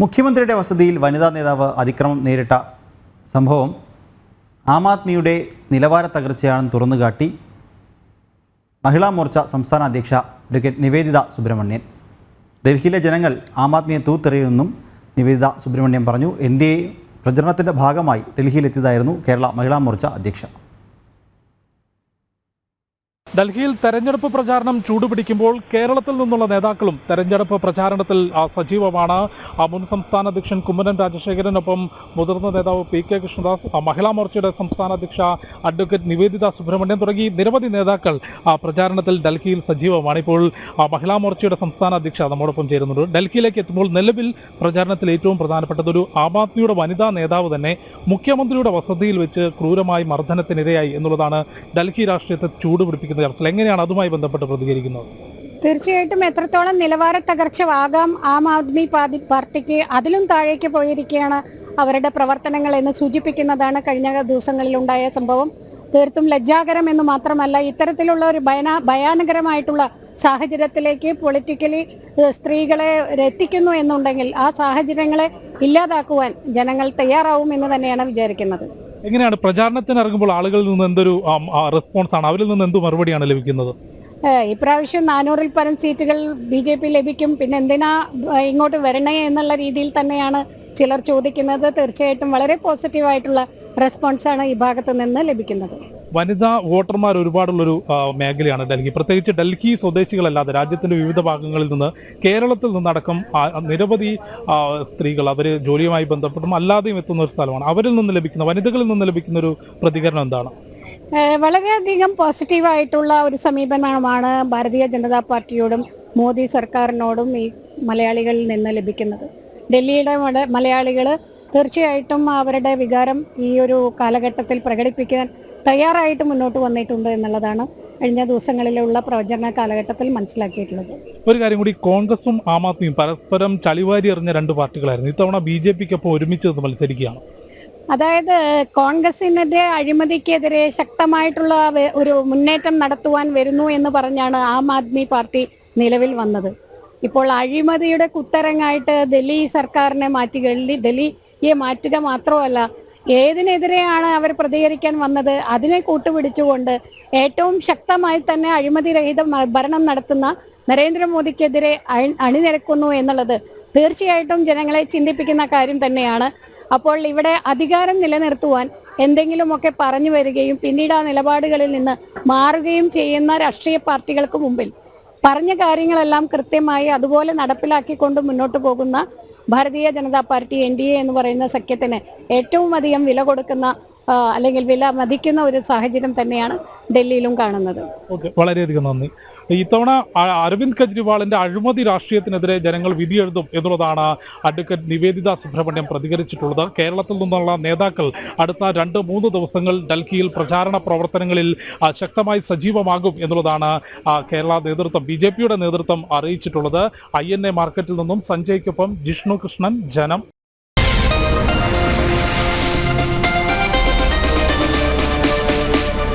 മുഖ്യമന്ത്രിയുടെ വസതിയിൽ വനിതാ നേതാവ് അതിക്രമം നേരിട്ട സംഭവം ആം ആദ്മിയുടെ നിലവാര തകർച്ചയാണെന്ന് തുറന്നുകാട്ടി മഹിളാ മോർച്ച സംസ്ഥാന അധ്യക്ഷ അഡ്വക്കേറ്റ് നിവേദിത സുബ്രഹ്മണ്യൻ. ഡൽഹിയിലെ ജനങ്ങൾ ആം ആദ്മിയെ തൂത്തെറിയുമെന്നും നിവേദിത സുബ്രഹ്മണ്യൻ പറഞ്ഞു. എൻ ഡി എ പ്രചരണത്തിന്റെ ഭാഗമായി ഡൽഹിയിലെത്തിയതായിരുന്നു കേരള മഹിളാ മോർച്ച അധ്യക്ഷ ഡൽഹിയിൽ തെരഞ്ഞെടുപ്പ് പ്രചാരണം ചൂടുപിടിക്കുമ്പോൾ കേരളത്തിൽ നിന്നുള്ള നേതാക്കളും തെരഞ്ഞെടുപ്പ് പ്രചാരണത്തിൽ സജീവമാണ് മുൻ സംസ്ഥാന അധ്യക്ഷൻ കുമ്മനം രാജശേഖരനൊപ്പം മുതിർന്ന നേതാവ് പി കെ കൃഷ്ണദാസ് മഹിളാ മോർച്ചയുടെ സംസ്ഥാന അധ്യക്ഷ അഡ്വക്കേറ്റ് നിവേദിത സുബ്രഹ്മണ്യൻ തുടങ്ങി നിരവധി നേതാക്കൾ പ്രചാരണത്തിൽ ഡൽഹിയിൽ സജീവമാണ്. ഇപ്പോൾ മഹിളാ മോർച്ചയുടെ സംസ്ഥാന അധ്യക്ഷ നമ്മോടൊപ്പം ചേരുന്നുണ്ട്. ഡൽഹിയിലേക്ക് എത്തുമ്പോൾ നിലവിൽ പ്രചാരണത്തിൽ ഏറ്റവും പ്രധാനപ്പെട്ടത് ഒരു ആം ആദ്മിയുടെ വനിതാ നേതാവ് തന്നെ മുഖ്യമന്ത്രിയുടെ വസതിയിൽ വെച്ച് ക്രൂരമായി മർദ്ദനത്തിനിരയായി എന്നുള്ളതാണ് ഡൽഹി രാഷ്ട്രീയത്തെ ചർച്ച എങ്ങനെയാണ് അതുമായി ബന്ധപ്പെട്ട് പ്രതികരിക്കുന്നത്? തീർച്ചയായിട്ടും എത്രത്തോളം നിലവാര തകർച്ച ആകാം ആം ആദ്മി പാർട്ടിക്ക് അതിലും താഴേക്ക് പോയിരിക്കുകയാണ് അവരുടെ പ്രവർത്തനങ്ങൾ എന്ന് സൂചിപ്പിക്കുന്നതാണ് കഴിഞ്ഞ ദിവസങ്ങളിലുണ്ടായ സംഭവം. തീർത്തും ലജ്ജാകരം എന്ന് മാത്രമല്ല ഇത്തരത്തിലുള്ള ഒരു ഭയന ഭയാനകരമായിട്ടുള്ള സാഹചര്യത്തിലേക്ക് പൊളിറ്റിക്കലി സ്ത്രീകളെ എത്തിക്കുന്നു എന്നുണ്ടെങ്കിൽ ആ സാഹചര്യങ്ങളെ ഇല്ലാതാക്കുവാൻ ജനങ്ങൾ തയ്യാറാവും എന്ന് തന്നെയാണ് വിചാരിക്കുന്നത്. എങ്ങനെയാണ് പ്രചാരണത്തിന് ഇറങ്ങുമ്പോൾ ആളുകളിൽ നിന്ന് എന്തൊരു റെസ്പോൺസ് ആണ്? അവരിൽ നിന്ന് എന്ത് മറുപടിയാണ് ലഭിക്കുന്നത്? ഇപ്രാവശ്യം നാനൂറിൽ പരം സീറ്റുകൾ ബി ജെ പി ലഭിക്കും. പിന്നെ എന്തിനാ ഇങ്ങോട്ട് വരണേ എന്നുള്ള രീതിയിൽ തന്നെയാണ് ചിലർ ചോദിക്കുന്നത്. തീർച്ചയായിട്ടും വളരെ പോസിറ്റീവായിട്ടുള്ള റെസ്പോൺസാണ് ഈ ഭാഗത്തു നിന്ന് ലഭിക്കുന്നത്. വനിതാ വോട്ടർമാർ ഒരുപാടുള്ളൊരു ഒരു മേഖലയാണ് ഡൽഹി. പ്രത്യേകിച്ച് ഡൽഹി സ്വദേശികളല്ലാതെ രാജ്യത്തിന്റെ വിവിധ ഭാഗങ്ങളിൽ നിന്ന് കേരളത്തിൽ നിന്നടക്കം നിരവധി സ്ത്രീകൾ അവർ ജോലിയുമായി ബന്ധപ്പെട്ടും അല്ലാതെയും എത്തുന്ന ഒരു സ്ഥലമാണ്. അവരിൽ നിന്ന് ലഭിക്കുന്ന വനിതകളിൽ നിന്ന് ലഭിക്കുന്ന ഒരു പ്രതികരണം എന്താണ്? വളരെയധികം പോസിറ്റീവായിട്ടുള്ള ഒരു സമീപനമാണ് ഭാരതീയ ജനതാ പാർട്ടിയോടും മോദി സർക്കാരിനോടും ഈ മലയാളികളിൽ നിന്ന് ലഭിക്കുന്നത്. ഡൽഹിയുടെ മലയാളികൾ തീർച്ചയായിട്ടും അവരുടെ വികാരം ഈ ഒരു കാലഘട്ടത്തിൽ പ്രകടിപ്പിക്കാൻ തയ്യാറായിട്ട് മുന്നോട്ട് വന്നിട്ടുണ്ട് എന്നുള്ളതാണ് കഴിഞ്ഞ ദിവസങ്ങളിലുള്ള പ്രവചന കാലഘട്ടത്തിൽ മനസ്സിലാക്കിയിട്ടുള്ളത്. ഒരു കാര്യം കൂടി കോൺഗ്രസും ആം ആദ്മിയും പരസ്പരം ചളിവാരി എറിഞ്ഞ രണ്ട് പാർട്ടികളായിരുന്നു. ഇത്തവണ ബി ജെ പിക്ക് ഒപ്പം ഒരുമിച്ച് മത്സരിക്കുകയാണ്. അതായത് കോൺഗ്രസിനെതിരെ അഴിമതിക്കെതിരെ ശക്തമായിട്ടുള്ള ഒരു മുന്നേറ്റം നടത്തുവാൻ വരുന്നു എന്ന് പറഞ്ഞാണ് ആം ആദ്മി പാർട്ടി നിലവിൽ വന്നത്. ഇപ്പോൾ അഴിമതിയുടെ കുത്തരങ്ങായിട്ട് ഡൽഹി സർക്കാരിനെ മാറ്റി ഡൽഹി ഡൽഹിയെ മാറ്റുക മാത്രമല്ല ഏതിനെതിരെയാണ് അവർ പ്രതികരിക്കാൻ വന്നത്? അതിനെ കൂട്ടുപിടിച്ചുകൊണ്ട് ഏറ്റവും ശക്തമായി തന്നെ അഴിമതി രഹിത ഭരണം നടത്തുന്ന നരേന്ദ്രമോദിക്കെതിരെ അണി- അണിനിരക്കുന്നു എന്നുള്ളത് തീർച്ചയായിട്ടും ജനങ്ങളെ ചിന്തിപ്പിക്കുന്ന കാര്യം തന്നെയാണ്. അപ്പോൾ ഇവിടെ അധികാരം നിലനിർത്തുവാൻ എന്തെങ്കിലുമൊക്കെ പറഞ്ഞു വരികയും പിന്നീട് ആ നിലപാടുകളിൽ നിന്ന് മാറുകയും ചെയ്യുന്ന രാഷ്ട്രീയ പാർട്ടികൾക്ക് മുമ്പിൽ. പറഞ്ഞ കാര്യങ്ങളെല്ലാം കൃത്യമായി അതുപോലെ നടപ്പിലാക്കിക്കൊണ്ട് മുന്നോട്ട് പോകുന്ന Bharatiya Janata party N D A എന്ന് പറയുന്ന സഖ്യത്തിന് ഏറ്റവും അധികം വില കൊടുക്കുന്ന അല്ലെങ്കിൽ വില മതിക്കുന്ന ഒരു സാഹചര്യം തന്നെയാണ് ഡൽഹിയിലും കാണുന്നത്. വളരെയധികം നന്ദി. ഇത്തവണ അരവിന്ദ് കെജ്രിവാളിന്റെ അഴിമതി രാഷ്ട്രീയത്തിനെതിരെ ജനങ്ങൾ വിധിയെഴുതും എന്നുള്ളതാണ് അഡ്വക്കേറ്റ് നിവേദിത സുബ്രഹ്മണ്യം പ്രതികരിച്ചിട്ടുള്ളത്. കേരളത്തിൽ നിന്നുള്ള നേതാക്കൾ അടുത്ത രണ്ട് മൂന്ന് ദിവസങ്ങൾ ഡൽഹിയിൽ പ്രചാരണ പ്രവർത്തനങ്ങളിൽ ശക്തമായി സജീവമാകും എന്നുള്ളതാണ് കേരള നേതൃത്വം ബി നേതൃത്വം അറിയിച്ചിട്ടുള്ളത്. ഐ മാർക്കറ്റിൽ നിന്നും സഞ്ജയ്ക്കൊപ്പം ജിഷ്ണു കൃഷ്ണൻ ജനം.